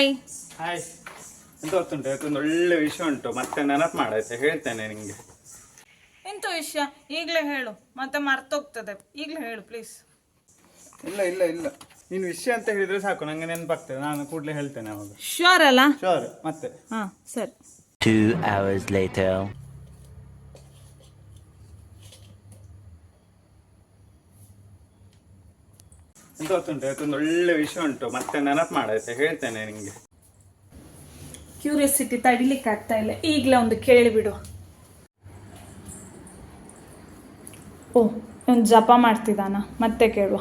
Hi hi ಎಂತ ಗೊತ್ತುಂಟು? ಇವತ್ತೊಂದು ಒಳ್ಳೆ ವಿಷಯ ಉಂಟು. ಮತ್ತೆ ನೆನಪು ಮಾಡಾಯ್ತಾ ಹೇಳ್ತೇನೆ ನಿಮಗೆ ಎಂತ ವಿಷಯ? ಈಗಲೇ ಹೇಳು. ಮತ್ತೆ ಮರ್ತೋಗ್ತದೆ. ಈಗಲೇ ಹೇಳು ಪ್ಲೀಸ್ ಇಲ್ಲ ಇಲ್ಲ ಇಲ್ಲ. ನೀನು ವಿಷಯ ಅಂತ ಹೇಳಿದ್ರೆ ಸಾಕು. ನಂಗೆ ನೆನಪಾಗ್ತದೆ. ನಾನು ಕೂಡಲೇ ಹೇಳ್ತೇನೆ ಅವಾಗ. ಶ್ಯೂರ್ ಅಲ್ಲ? ಶೋರ್ ಮತ್ತೆ? ಹಾ ಸರಿ. Two hours later. ಎಂತ ಗೊತ್ತುಂಟು ಇವತ್ತೊಂದು ಒಳ್ಳೆ ವಿಷಯ ಉಂಟು. ಮತ್ತೆ ನೆನಪು ಮಾಡಾಯ್ತಾ ಹೇಳ್ತೇನೆ ನಿಮಗೆ ಕ್ಯೂರಿಯಾಸಿಟಿ ತಡಿಲಿಕ್ಕೆ ಆಗ್ತಾ ಇಲ್ಲ. ಈಗಲೇ ಒಂದು ಕೇಳಿಬಿಡು ಓ ಒಂದು ಜಪ ಮಾಡ್ತಿದ್ದಾನ. ಮತ್ತೆ ಕೇಳುವ.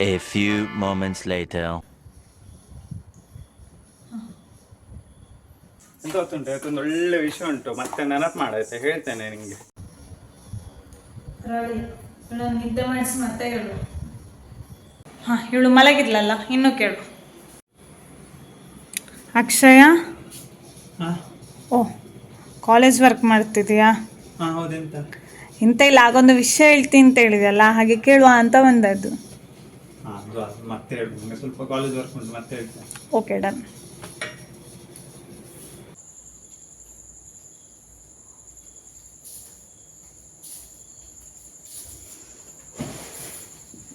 A few moments later. ಎಂತ ಗೊತ್ತುಂಟು ಇವತ್ತೊಂದು ಒಳ್ಳೆ ವಿಷಯ ಉಂಟು. ಮತ್ತೆ ನೆನಪು ಮಾಡಾಯ್ತಾ ಹೇಳ್ತೇನೆ ನಿಂಗೆ. ನಿದ್ದೆ ಮಾಡಿಸಿ ಮತ್ತೆ ಹೇಳು. ಹಾಂ ಇವಳು ಮಲಗಿದ್ಲಲ್ಲ ಇನ್ನೂ ಕೇಳು. ಅಕ್ಷಯ? ಹಾಂ? ಓ ಕಾಲೇಜ್ ವರ್ಕ್ ಮಾಡ್ತಿದೀಯಾ ಇಂತ ಇಲ್ಲ ಆಗೊಂದು ವಿಷಯ ಹೇಳ್ತೀನಿ ಅಂತ ಹೇಳಿದೆಯಲ್ಲ ಹಾಗೆ ಕೇಳುವ ಅಂತ ಬಂದದ್ದು. ಓಕೆ ಡನ್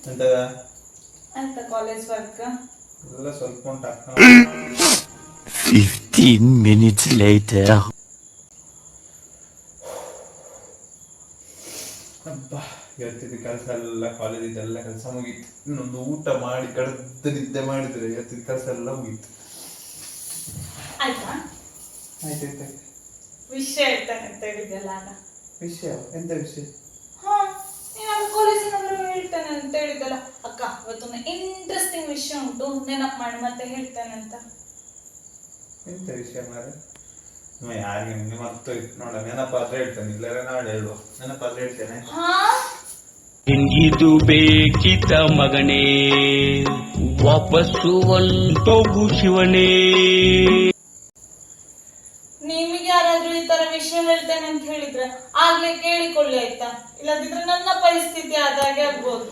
ಎಂತ ಅಂತ ಕಾಲೇಜ್ ವರ್ಕ್ ಎಲ್ಲ ಸ್ವಲ್ಪ ಉಂಟು Fifteen minutes later. ಅಬ್ಬಾ ಇವತ್ತಿನ ಕೆಲಸ ಎಲ್ಲ ಕಾಲೇಜಿದೆಲ್ಲ ಕೆಲಸ ಮುಗೀತು. ಇನ್ನೊಂದು ಊಟ ಮಾಡಿ ಕಡ್ದು ನಿದ್ದೆ ಮಾಡಿದ್ರೆ ಇವತ್ತಿದ್ದ ಕೆಲಸ ಎಲ್ಲ ಮುಗೀತು. ಆಯ್ತಾ? ಆಯ್ತಾಯ್ತು ವಿಷಯ ಹೇಳ್ತಾನೆ ಅಂತ ಹೇಳಿದ್ಯಲ್ಲ ಆಗ. ವಿಷಯ ಎಂತ ವಿಷಯ? ನೀನು ಕಾಲೇಜಿನಾದ್ರೂ ಹೇಳ್ತೇನೆ ಅಂತ ಹೇಳಿದ್ದಲ್ಲ. ಅಕ್ಕ ಇವತ್ತೊಂದು ಇಂಟ್ರೆಸ್ಟಿಂಗ್ ವಿಷಯ ಉಂಟು. ನೆನಪು ಮಾಡಿ ಮತ್ತೆ ಹೇಳ್ತೇನೆ ಅಂತ ಎಂತ ವಿಷಯ ಮಾರೆ? ನಿಮ್ಮ ಯಾರಿಗೆ ನಿಮ್ಮ ಮರ್ತೋಯ್ತು ನೋಡ ನೆನಪಾದ್ರೆ ಹೇಳ್ತೇನೆ. ಇಲ್ಲರೆ ನಾಳೆ ಹೇಳುವ. ನೆನಪಾದ್ರೆ ಹೇಳ್ತೇನೆ. ಹಾ? ಬೇಕಿದ್ದ ಬೇಕಿತ ಮಗನೇ ವಾಪಸ್ಸು ಒಂದು ಶಿವನೇ. ನಿಮಗೆ ಯಾರಾದ್ರೂ ಈ ತರ ವಿಷಯ ಹೇಳ್ತೇನೆ ಅಂತ ಹೇಳಿದ್ರೆ ಆಗ್ಲೇ ಕೇಳಿಕೊಳ್ಳಿ ಆಯ್ತಾ? ಇಲ್ಲದಿದ್ರೆ ನನ್ನ ಪರಿಸ್ಥಿತಿ ಆದಾಗೆ ಆಗ್ಬೋದು.